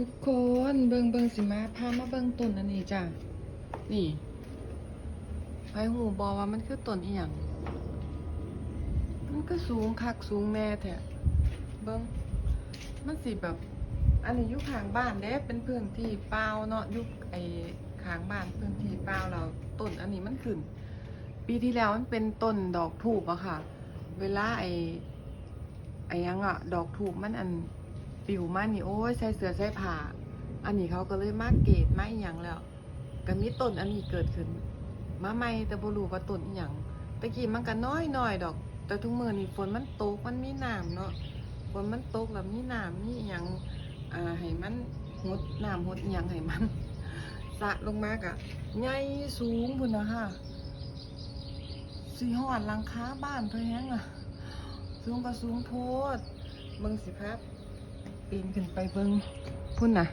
ทุกคนเบิงเบิงสิมาพามาเบิงต้นอันนี้จ้ะนี่ไอหูบอว่ามันคือต้นอีหยังมันก็สูงคักสูงแน่แท้เบิงมันสิแบบ อันนี้อยู่ข้างบ้านเด้เป็นพื้นที่เปล่าเนาะยู่ไอข้างบ้านพื้นที่เปล่าเราต้นอันนี้มันขึ้น ปีที่แล้วมันเป็นต้นดอกถูกอะค่ะ เวลาไอไอยังอะดอกถูกมันอัน ปิวมานี่โอ้ยใส่เสื้อใส่ผ้าอันนี้เขาก็เลยมาเกตมาอีหยังแล้วก็มีต้นอันนี้เกิดขึ้น มาใหม่แต่บ่รู้ว่าต้นอีหยังตะกี้มันก็น้อยน้อยดอก แต่ทุกมื้อนี่ฝนมันตกมันมีน้ำเนาะฝนมันตกแล้วมีน้ำมีอีหยังอ่าให้มันหดน้ำหดอีหยังให้มันสะลงมากอะใหญ่สูงพุ่นนะค่ะสีหอดหลังคาบ้านเพิ่นแฮงอะสูงก็สูงโพดเบิ่งสิครับ ปีนขึ้นไปเบิงพุ่นน่ะ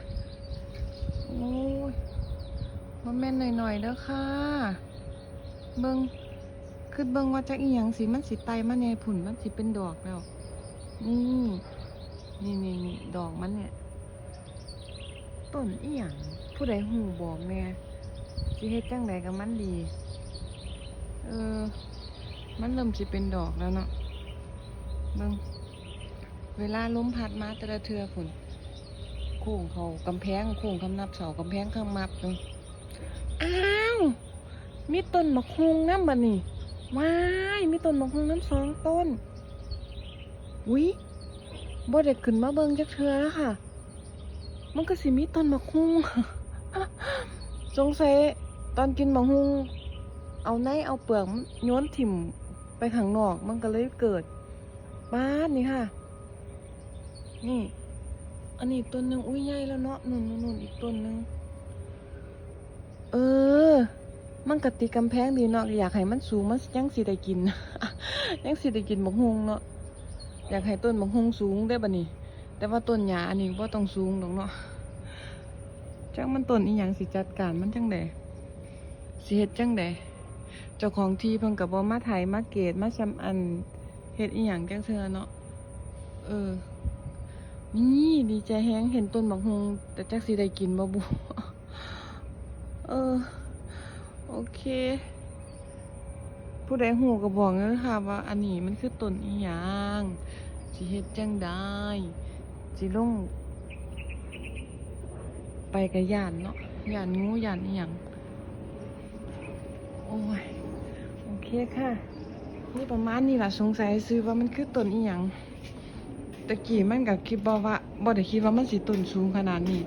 โอ้ยมันแม่นหน่อยๆเด้อค่ะ เบิงคือเบิงว่าจะอีหยังสิมันสิไตมาในผุ่นมันสิเป็นดอกแล้ว นี่นี่นี่นี่ดอกมันเนี่ยต้นอีหยังผู้ใดหูบอกแน่สิเฮ็ดจังใดกับมันดี เออ มันเริ่มสิเป็นดอกแล้วเนาะเบิง เวลาลมพัดมาแต่ละเทือฝนโค้งเขากำแพงโค้งคำนับเสากำแพงคำมับเลยอ้าวมีต้นมะฮุงน้ำบันนี่ว้ายมีต้นมะฮุงน้ำสองต้นวิบ่ได้ขึ้นมาเบิ่งจักเทือแล้วค่ะ มันก็สิมีต้นมะฮุงสงสัยตอนกินมะฮุงเอาในเอาเปลือกโยนถิ่มไปข้างนอกมันก็เลยเกิดบ้านนี่ค่ะ นี่ อันนี้ต้นหนึ่งอุ้ยใหญ่แล้วเนาะนุ่นนุ่นนุ่นอีกต้นหนึ่งเออ มันกติกำแพงดีเนาะอยากให้มันสูงมันยังสิได้กิน ยังสิได้กินบักฮงเนาะอยากให้ต้นบักฮงสูงได้บ่นี่แต่ว่าต้นหญ้าอันนี้บ่ต้องสูงดอกเนาะจังมันต้นอีหยังสิจัดการมันจังไดสิเฮ็ดจังไดเจ้าของที่เพิ่นก็บ่มาไถมาเกตมาซำอันเฮ็ดอีหยังจังเทื่อเนาะเออ นี่ดีใจแฮงเห็นต้นบักฮงแต่จักสิได้กินบ่บุเออ โอเค ผู้ใดหูก็บอกเลยค่ะว่า อันนี้มันคือต้นอีหยังสิเฮ็ดจังได้สิลง ไปกับย่านเนาะย่านงูย่านอีหยังโอ้ย โอเคค่ะ นี่ประมาณนี้ล่ะสงสัยซื้อว่ามันคือต้นอีหยัง ตะกี้มันกับคิดบ่ว่าบ่ได้คิดว่ามันสิต้นสูงขนาดนี้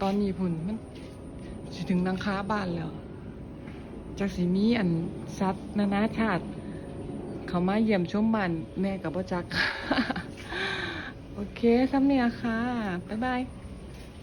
ตอนนี้พุ่นมันสิถึงนังค้าบ้านแล้วจากสิมีอันซัดนานาชาติ เขามาเยี่ยมชมบ้านแม่กับพ่อจัก โอเคซ้ำเนี่ยค่ะ บ๊ายบาย